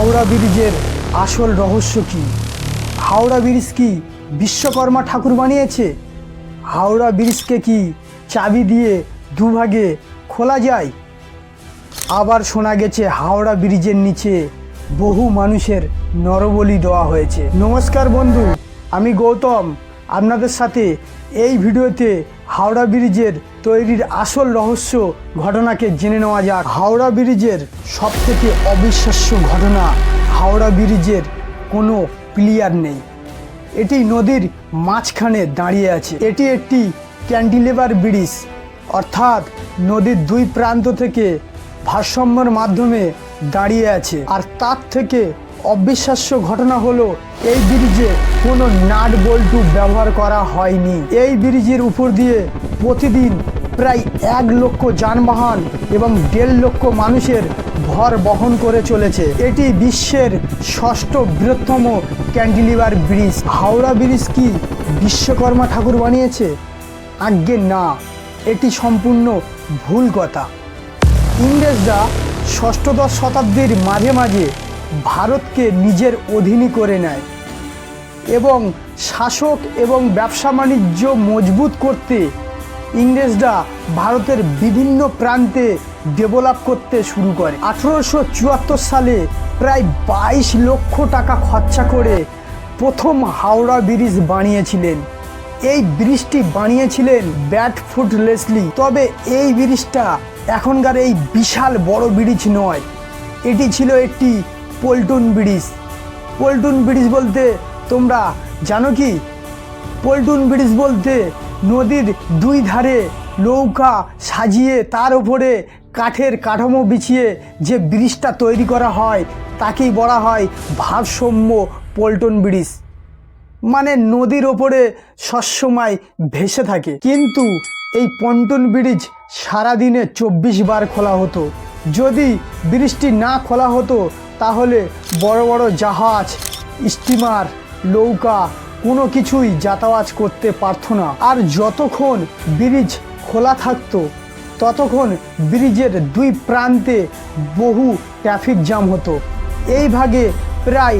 হাওড়া ব্রিজের আসল রহস্য কি? হাওড়া ব্রিজ কি বিশ্বকর্মা ঠাকুর বানিয়েছে? হাওড়া ব্রিজকে কি চাবি দিয়ে দুভাগে খোলা যায়? আবার শোনা গেছে হাওড়া ব্রিজের নিচে বহু মানুষের নরবলি দেওয়া হয়েছে। নমস্কার বন্ধু, আমি গৌতম। আপনাদের সাথে এই ভিডিওতে হাওড়া ব্রিজের তৈরির আসল রহস্য ঘটনাকে জেনে নেওয়া যাক। হাওড়া ব্রিজের সবথেকে অবিশ্বাস্য ঘটনা, হাওড়া ব্রিজের কোনো প্লেয়ার নেই। এটি নদীর মাঝখানে দাঁড়িয়ে আছে। এটি একটি ক্যান্টিলেভার ব্রিজ, অর্থাৎ নদীর দুই প্রান্ত থেকে ভারসাম্যর মাধ্যমে দাঁড়িয়ে আছে। আর তার থেকে অবিশ্বাস্য ঘটনা হলো, এই ব্রিজে কোনো নাট বল্টু ব্যবহার করা হয়নি। এই ব্রিজের উপর দিয়ে প্রতিদিন প্রায় এক লক্ষ যানবাহন এবং দেড় লক্ষ মানুষের ভর বহন করে চলেছে। এটি বিশ্বের ষষ্ঠ বৃহত্তম ক্যান্টিলিভার ব্রিজ। হাওড়া ব্রিজ কি বিশ্বকর্মা ঠাকুর বানিয়েছে? আজ্ঞে না, এটি সম্পূর্ণ ভুল কথা। ইংরেজরা ষষ্ঠদশ শতাব্দীর মাঝে মাঝে ভারতকে নিজের অধীনে করে নেয় এবং শাসক এবং ব্যবসা বাণিজ্য মজবুত করতে ইংরেজরা ভারতের বিভিন্ন প্রান্তে ডেভেলপ করতে শুরু করে। আঠেরোশো চুয়াত্তর সালে প্রায় বাইশ লক্ষ টাকা খরচা করে প্রথম হাওড়া ব্রিজ বানিয়েছিলেন। এই ব্রিজটি বানিয়েছিলেন ব্যাটফুট লেসলি। তবে এই ব্রিজটা এখনকার এই বিশাল বড় ব্রিজ নয়। এটি ছিল একটি পল্টন ব্রিজ। পল্টন ব্রিজ বলতে তোমরা জানো কি? পল্টন ব্রিজ বলতে নদীর দুই ধারে নৌকা সাজিয়ে তার উপরে কাঠের কাঠামো বিছিয়ে যে ব্রিজটা তৈরি করা হয়, তাকেই বলা হয় ভারসাম্য পল্টন ব্রিজ। মানে নদীর ওপরে সবসময় ভেসে থাকে। কিন্তু এই পন্টন ব্রিজ সারাদিনে চব্বিশ বার খোলা হতো। যদি ব্রিজটি না খোলা হতো, তাহলে বড় বড় জাহাজ, স্টিমার, নৌকা কোনো কিছুই যাতায়াত করতে পারতো না। আর যতক্ষণ ব্রিজ খোলা থাকতো, ততক্ষণ ব্রিজের দুই প্রান্তে বহু ট্রাফিক জ্যাম হতো। এই ভাগে প্রায়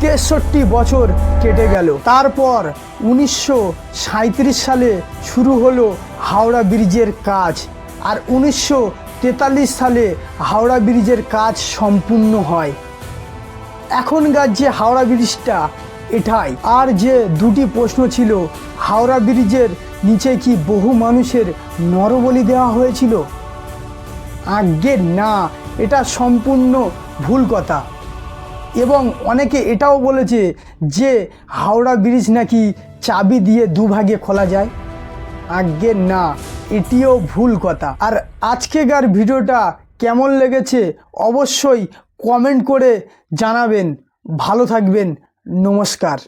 তেষট্টি বছর কেটে গেল। তারপর উনিশশো সাঁইত্রিশ সালে শুরু হলো হাওড়া ব্রিজের কাজ। আর উনিশশো তেতাল্লিশ সালে হাওড়া ব্রিজের কাজ সম্পূর্ণ হয়। এখনকার যে হাওড়া ব্রিজটা এটাই। আর যে দুটি প্রশ্ন ছিল, হাওড়া ব্রিজের নিচে কি বহু মানুষের নরবলি দেওয়া হয়েছিল? আজ্ঞে, না, এটা সম্পূর্ণ ভুল কথা। এবং অনেকে এটাও বলেছে যে হাওড়া ব্রিজ নাকি চাবি দিয়ে দুভাগে খোলা যায়। আজ্ঞে, না, এটিও ভুল কথা। আর আজকেকার ভিডিওটা কেমন লেগেছে অবশ্যই কমেন্ট করে জানাবেন। ভালো থাকবেন। নমস্কার